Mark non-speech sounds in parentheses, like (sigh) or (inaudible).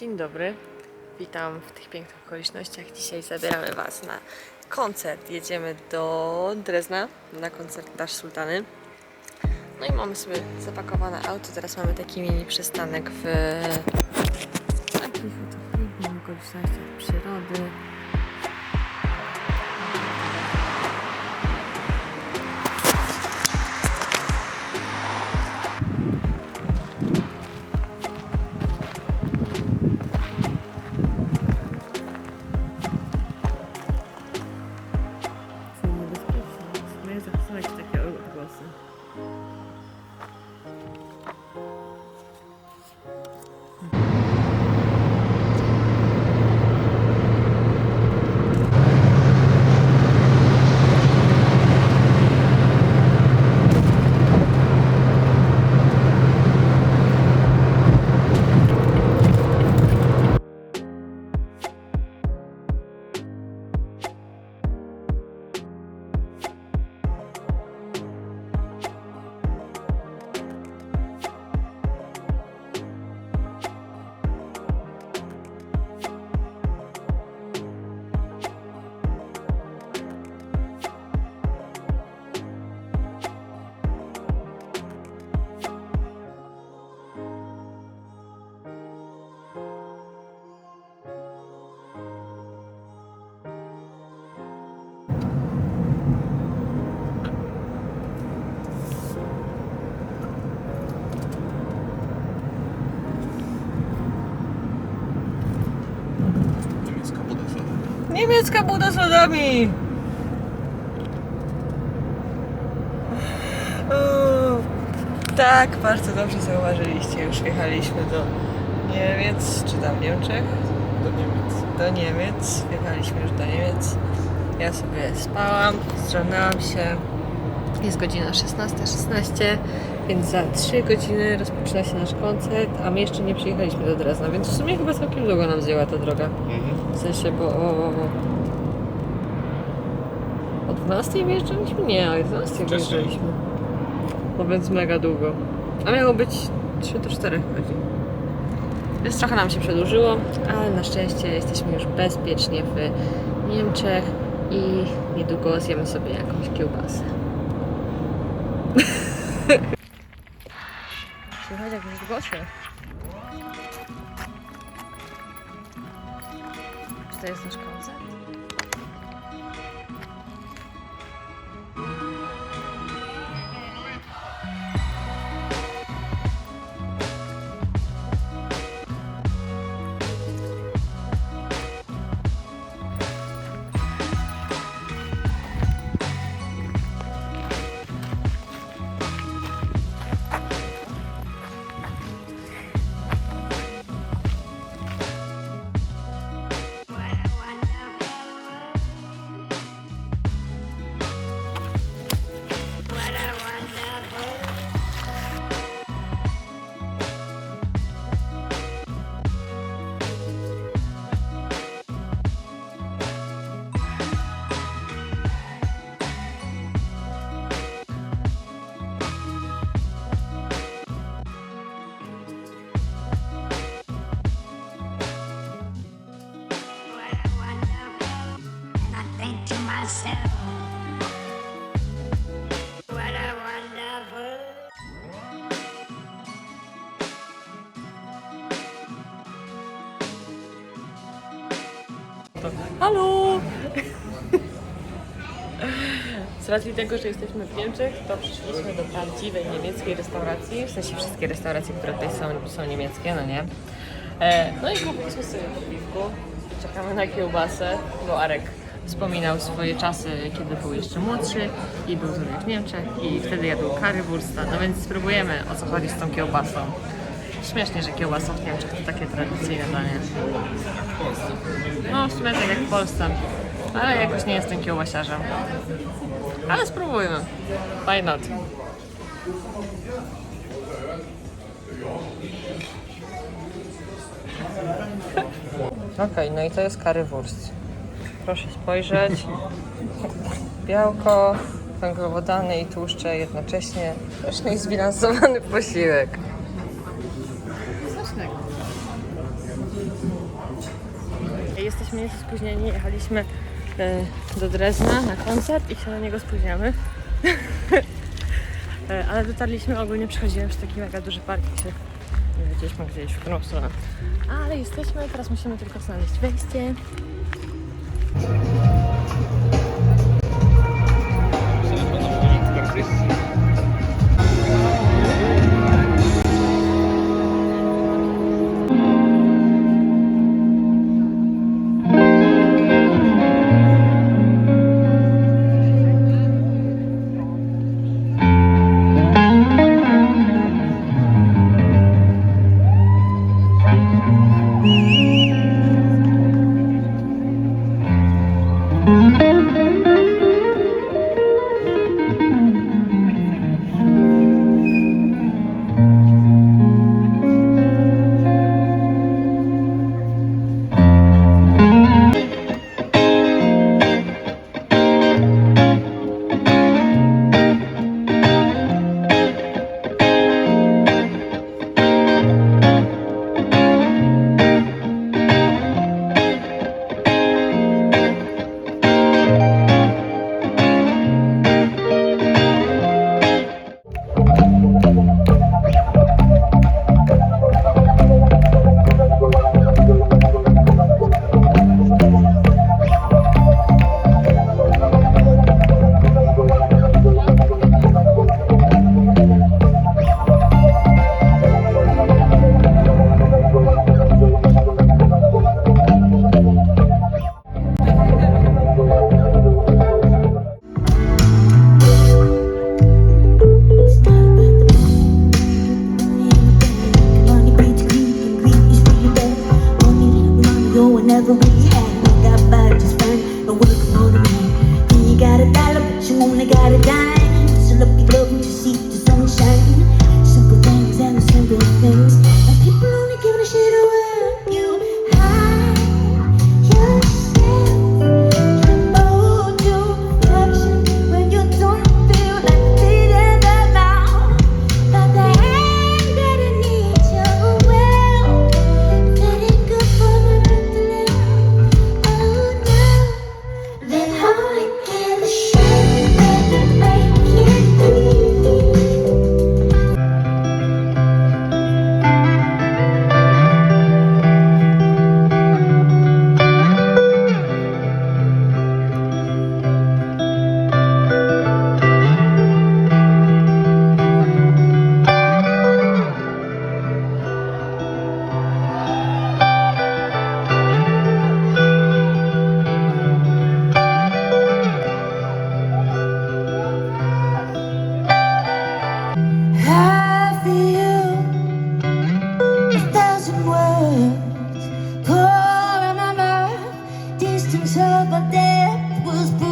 Dzień dobry, witam w tych pięknych okolicznościach. Dzisiaj zabieramy Was na koncert. Jedziemy do Drezna na koncert Dash Sultany. No i mamy sobie zapakowane auto. Teraz mamy taki mini przystanek w takich okolicznościach przyrody. Niemiecka buda! Uuu, Tak, bardzo dobrze zauważyliście. Już wjechaliśmy do Niemiec, czy tam Niemczech? Do Niemiec. Do Niemiec. Wjechaliśmy już do Niemiec. Ja sobie spałam, zdrzemnęłam się. Jest godzina 16.16, więc za 3 godziny rozpoczyna się nasz koncert, a my jeszcze nie przyjechaliśmy do Drezna, więc w sumie chyba całkiem długo nam zjęła ta droga. Mhm. W sensie, bo o, o, o 12 wyjeżdżaliśmy? Nie, o 11 Wcześniej. wyjeżdżaliśmy. No więc mega długo. A miało być 3 do 4 godzin. Więc trochę nam się przedłużyło, ale na szczęście jesteśmy już bezpiecznie w Niemczech i niedługo zjemy sobie jakąś kiełbasę. Słychać jakieś głosy. Czy to jest nasz koncert? Myself, what a wonderful. Halo! Z racji tego, że jesteśmy w Niemczech, to przyszliśmy do prawdziwej niemieckiej restauracji. W sensie wszystkie restauracje, które tutaj są, są niemieckie, no nie? E, no i kupiliśmy sobie po piwku. Czekamy na kiełbasę, bo Arek wspominał swoje czasy, kiedy był jeszcze młodszy i był sobie w Niemczech i wtedy jadł currywursta. No więc spróbujemy o co chodzi z tą kiełbasą. Śmiesznie, że kiełbasa w Niemczech to takie tradycyjne danie. No, w sumie tak jak w Polsce. Ale jakoś nie jestem kiełbasiarzem. Ale spróbujmy. Why not? (laughs) Okej, no i to jest currywurst. Proszę spojrzeć. Białko, węglowodany i tłuszcze jednocześnie. Pyszny i zbilansowany posiłek. Jesteśmy nieco spóźnieni. Jechaliśmy e, do Drezna na koncert i się na niego spóźniamy. (laughs) E, Ale dotarliśmy, ogólnie przechodziłem przez taki mega duży park nie wiedzieliśmy gdzie iść, w którą stronę. Ale jesteśmy, teraz musimy tylko znaleźć wejście. Thank you. will. be top of that was.